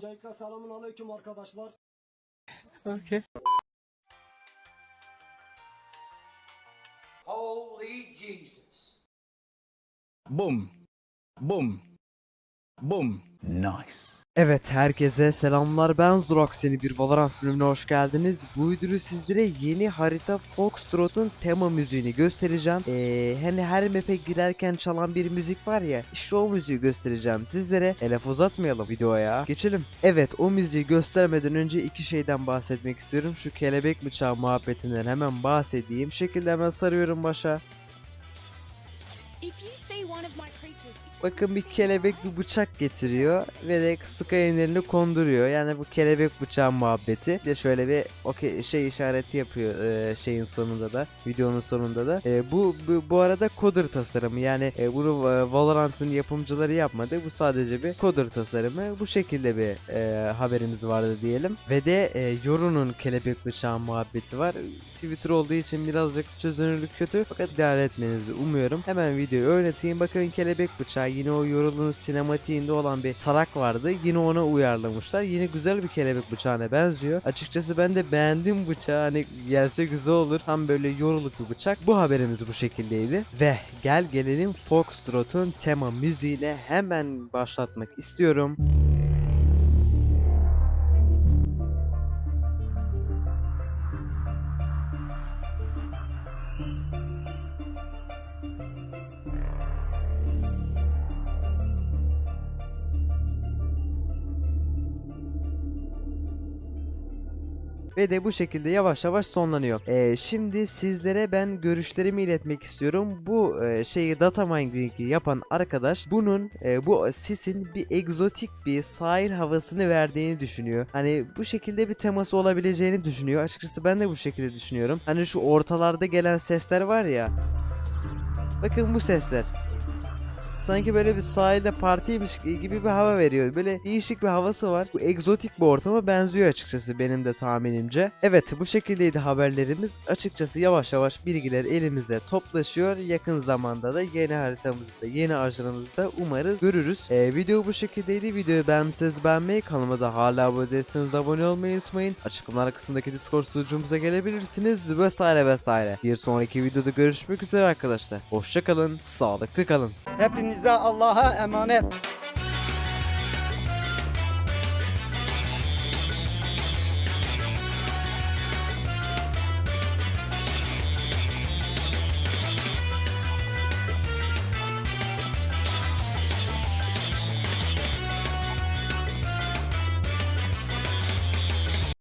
Öncelikle selamun aleyküm arkadaşlar. Okay. Holy Jesus. Boom. Boom. Boom. Nice. Evet herkese selamlar ben Zrox yeni bir Valorant bölümüne hoş geldiniz. Bu videoda sizlere yeni harita Foxtrot'un tema müziğini göstereceğim. Ee, hani her map'e girerken çalan bir müzik var ya işte o müziği göstereceğim sizlere. Elef uzatmayalım videoya geçelim. Evet o müziği göstermeden önce iki şeyden bahsetmek istiyorum. Şu kelebek bıçağı muhabbetinden hemen bahsedeyim. Bu şekilde hemen sarıyorum başa. Bakın bir kelebek bir bıçak getiriyor ve de Sky'ın eline konduruyor. Yani bu kelebek bıçağı muhabbeti. De şöyle bir okey şey işareti yapıyor e, şeyin sonunda da, videonun sonunda da. E, bu, bu bu arada coder tasarımı. Yani e, bunu e, Valorant'ın yapımcıları yapmadı. Bu sadece bir coder tasarımı. Bu şekilde bir e, haberimiz vardı diyelim. Ve de e, Yoru'nun kelebek bıçağı muhabbeti var. Twitter olduğu için birazcık çözünürlük kötü fakat idare etmenizi umuyorum. Hemen videoyu oynatayım. Bakın kelebek bıçağı yine o yorulunun sinematiğinde olan bir tarak vardı. Yine ona uyarlamışlar. Yine güzel bir kelebek bıçağına benziyor. Açıkçası ben de beğendim bıçağı. Hani gelse güzel olur. Tam böyle yoruluk bir bıçak. Bu haberimiz bu şekildeydi. Ve gel gelelim Foxtrot'un tema müziğine hemen başlatmak istiyorum. Ve de bu şekilde yavaş yavaş sonlanıyor. Ee, şimdi sizlere ben görüşlerimi iletmek istiyorum. Bu e, şeyi data mining'i yapan arkadaş bunun e, bu sisin bir egzotik bir sahil havasını verdiğini düşünüyor. Hani bu şekilde bir teması olabileceğini düşünüyor. Açıkçası ben de bu şekilde düşünüyorum. Hani şu ortalarda gelen sesler var ya. Bakın bu sesler. Sanki böyle bir sahilde partiymiş gibi bir hava veriyor. Böyle değişik bir havası var. Bu egzotik bir ortama benziyor açıkçası benim de tahminimce. Evet bu şekildeydi haberlerimiz. Açıkçası yavaş yavaş bilgiler elimizde toplaşıyor. Yakın zamanda da yeni haritamızda, yeni ajanımızda umarız görürüz. Ee, video bu şekildeydi. Videoyu beğenmişseniz beğenmeyi, kanalıma da hala abone değilseniz abone olmayı unutmayın. Açıklamalar kısmındaki Discord sunucumuza gelebilirsiniz vesaire vesaire. Bir sonraki videoda görüşmek üzere arkadaşlar. Hoşçakalın, sağlıklı kalın. Hepinize Allah'a emanet.